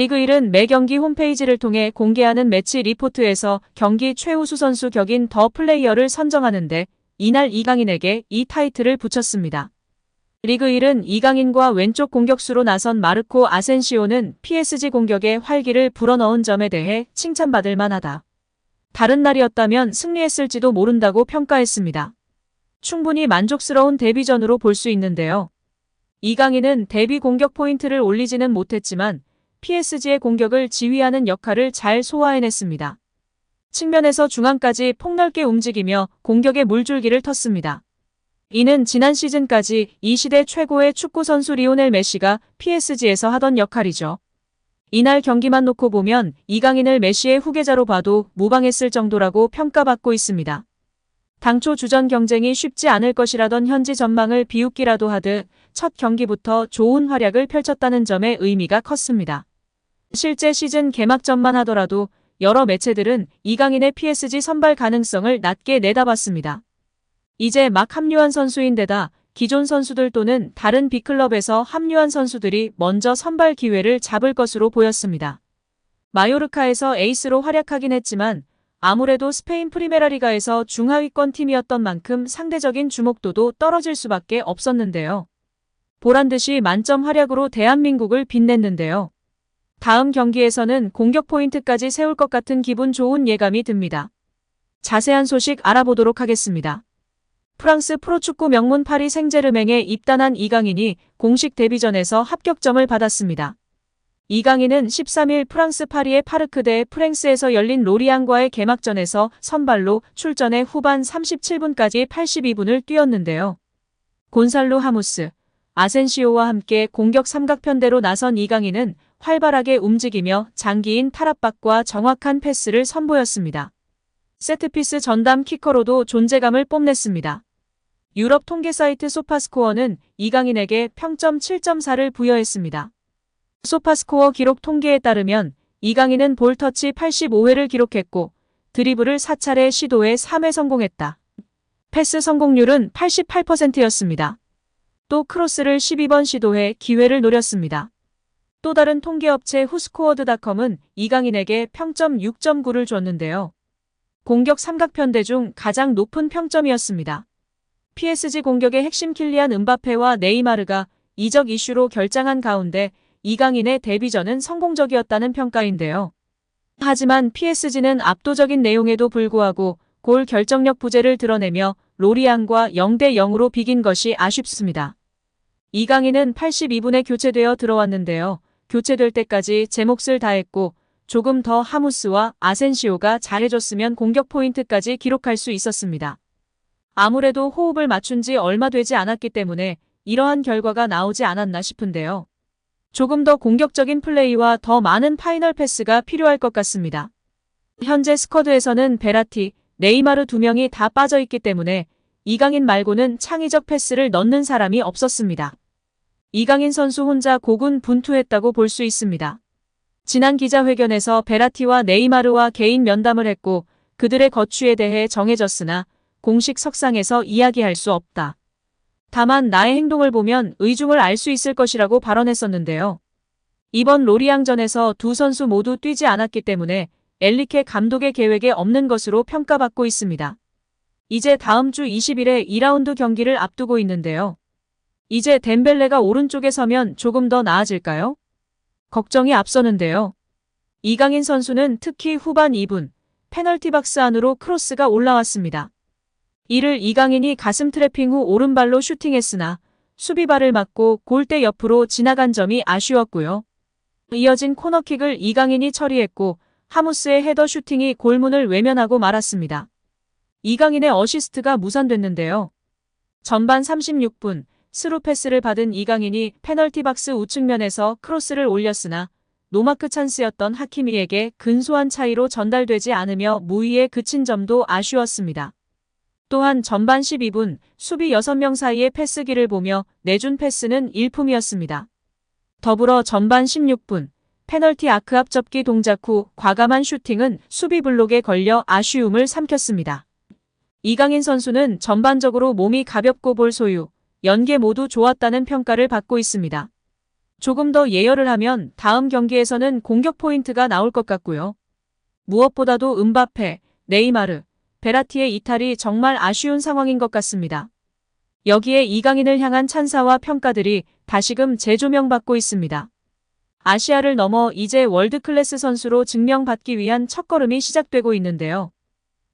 리그 1은 매 경기 홈페이지를 통해 공개하는 매치 리포트에서 경기 최우수 선수 격인 더 플레이어를 선정하는데 이날 이강인에게 이 타이틀을 붙였습니다. 리그 1은 이강인과 왼쪽 공격수로 나선 마르코 아센시오는 PSG 공격에 활기를 불어넣은 점에 대해 칭찬받을 만하다. 다른 날이었다면 승리했을지도 모른다고 평가했습니다. 충분히 만족스러운 데뷔전으로 볼 수 있는데요. 이강인은 데뷔 공격 포인트를 올리지는 못했지만 PSG의 공격을 지휘하는 역할을 잘 소화해냈습니다. 측면에서 중앙까지 폭넓게 움직이며 공격의 물줄기를 텄습니다. 이는 지난 시즌까지 이 시대 최고의 축구 선수 리오넬 메시가 PSG에서 하던 역할이죠. 이날 경기만 놓고 보면 이강인을 메시의 후계자로 봐도 무방했을 정도라고 평가받고 있습니다. 당초 주전 경쟁이 쉽지 않을 것이라던 현지 전망을 비웃기라도 하듯 첫 경기부터 좋은 활약을 펼쳤다는 점에 의미가 컸습니다. 실제 시즌 개막전만 하더라도 여러 매체들은 이강인의 PSG 선발 가능성을 낮게 내다봤습니다. 이제 막 합류한 선수인데다 기존 선수들 또는 다른 B클럽에서 합류한 선수들이 먼저 선발 기회를 잡을 것으로 보였습니다. 마요르카에서 에이스로 활약하긴 했지만 아무래도 스페인 프리메라리가에서 중하위권 팀이었던 만큼 상대적인 주목도도 떨어질 수밖에 없었는데요. 보란듯이 만점 활약으로 대한민국을 빛냈는데요. 다음 경기에서는 공격 포인트까지 세울 것 같은 기분 좋은 예감이 듭니다. 자세한 소식 알아보도록 하겠습니다. 프랑스 프로축구 명문 파리 생제르맹에 입단한 이강인이 공식 데뷔전에서 합격점을 받았습니다. 이강인은 13일 프랑스 파리의 파르크대 프랭스에서 열린 로리앙과의 개막전에서 선발로 출전해 후반 37분까지 82분을 뛰었는데요. 곤살로 하무스, 아센시오와 함께 공격 삼각편대로 나선 이강인은 활발하게 움직이며 장기인 탈압박과 정확한 패스를 선보였습니다. 세트피스 전담 키커로도 존재감을 뽐냈습니다. 유럽 통계 사이트 소파스코어는 이강인에게 평점 7.4를 부여했습니다. 소파스코어 기록 통계에 따르면 이강인은 볼터치 85회를 기록했고 드리블을 4차례 시도해 3회 성공했다. 패스 성공률은 88%였습니다. 또 크로스를 12번 시도해 기회를 노렸습니다. 또 다른 통계업체 후스코어드닷컴은 이강인에게 평점 6.9를 줬는데요. 공격 삼각편대 중 가장 높은 평점이었습니다. PSG 공격의 핵심 킬리안 은바페와 네이마르가 이적 이슈로 결장한 가운데 이강인의 데뷔전은 성공적이었다는 평가인데요. 하지만 PSG는 압도적인 내용에도 불구하고 골 결정력 부재를 드러내며 로리앙과 0대 0으로 비긴 것이 아쉽습니다. 이강인은 82분에 교체되어 들어왔는데요. 교체될 때까지 제 몫을 다했고 조금 더 하무스와 아센시오가 잘해줬으면 공격 포인트까지 기록할 수 있었습니다. 아무래도 호흡을 맞춘 지 얼마 되지 않았기 때문에 이러한 결과가 나오지 않았나 싶은데요. 조금 더 공격적인 플레이와 더 많은 파이널 패스가 필요할 것 같습니다. 현재 스쿼드에서는 베라티, 네이마르 두 명이 다 빠져 있기 때문에 이강인 말고는 창의적 패스를 넣는 사람이 없었습니다. 이강인 선수 혼자 고군 분투했다고 볼 수 있습니다. 지난 기자회견에서 베라티와 네이마르와 개인 면담을 했고 그들의 거취에 대해 정해졌으나 공식 석상에서 이야기할 수 없다. 다만 나의 행동을 보면 의중을 알 수 있을 것이라고 발언했었는데요. 이번 로리앙전에서 두 선수 모두 뛰지 않았기 때문에 엘리케 감독의 계획에 없는 것으로 평가받고 있습니다. 이제 다음 주 20일에 2라운드 경기를 앞두고 있는데요. 이제 덴벨레가 오른쪽에 서면 조금 더 나아질까요? 걱정이 앞서는데요. 이강인 선수는 특히 후반 2분 페널티 박스 안으로 크로스가 올라왔습니다. 이를 이강인이 가슴 트래핑 후 오른발로 슈팅했으나 수비발을 맞고 골대 옆으로 지나간 점이 아쉬웠고요. 이어진 코너킥을 이강인이 처리했고 하무스의 헤더 슈팅이 골문을 외면하고 말았습니다. 이강인의 어시스트가 무산됐는데요. 전반 36분 스루 패스를 받은 이강인이 페널티 박스 우측면에서 크로스를 올렸으나 노마크 찬스였던 하키미에게 근소한 차이로 전달되지 않으며 무위에 그친 점도 아쉬웠습니다. 또한 전반 12분 수비 6명 사이의 패스기를 보며 내준 패스는 일품이었습니다. 더불어 전반 16분 페널티 아크 앞 접기 동작 후 과감한 슈팅은 수비 블록에 걸려 아쉬움을 삼켰습니다. 이강인 선수는 전반적으로 몸이 가볍고 볼 소유, 연계 모두 좋았다는 평가를 받고 있습니다. 조금 더 예열을 하면 다음 경기에서는 공격 포인트가 나올 것 같고요. 무엇보다도 은바페, 네이마르, 베라티의 이탈이 정말 아쉬운 상황인 것 같습니다. 여기에 이강인을 향한 찬사와 평가들이 다시금 재조명받고 있습니다. 아시아를 넘어 이제 월드클래스 선수로 증명받기 위한 첫걸음이 시작되고 있는데요.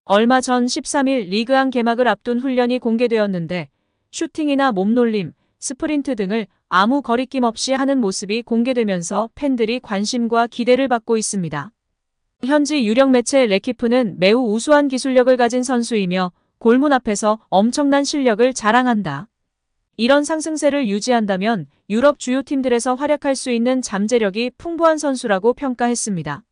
얼마 전 13일 리그안 개막을 앞둔 훈련이 공개되었는데 슈팅이나 몸놀림, 스프린트 등을 아무 거리낌 없이 하는 모습이 공개되면서 팬들이 관심과 기대를 받고 있습니다. 현지 유력 매체 레키프는 매우 우수한 기술력을 가진 선수이며 골문 앞에서 엄청난 실력을 자랑한다. 이런 상승세를 유지한다면 유럽 주요 팀들에서 활약할 수 있는 잠재력이 풍부한 선수라고 평가했습니다.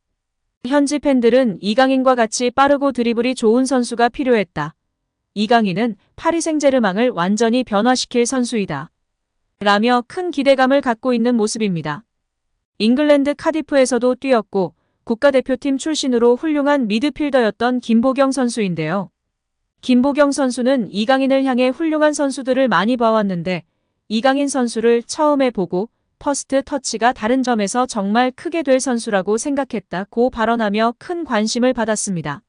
현지 팬들은 이강인과 같이 빠르고 드리블이 좋은 선수가 필요했다. 이강인은 파리 생제르맹을 완전히 변화시킬 선수이다. 라며 큰 기대감을 갖고 있는 모습입니다. 잉글랜드 카디프에서도 뛰었고 국가대표팀 출신으로 훌륭한 미드필더였던 김보경 선수인데요. 김보경 선수는 이강인을 향해 훌륭한 선수들을 많이 봐왔는데 이강인 선수를 처음에 보고 퍼스트 터치가 다른 점에서 정말 크게 될 선수라고 생각했다고 발언하며 큰 관심을 받았습니다.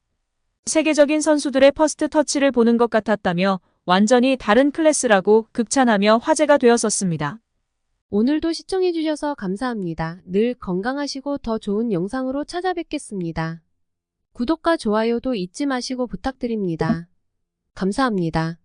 세계적인 선수들의 퍼스트 터치를 보는 것 같았다며 완전히 다른 클래스라고 극찬하며 화제가 되었었습니다. 오늘도 시청해주셔서 감사합니다. 늘 건강하시고 더 좋은 영상으로 찾아뵙겠습니다. 구독과 좋아요도 잊지 마시고 부탁드립니다. 감사합니다.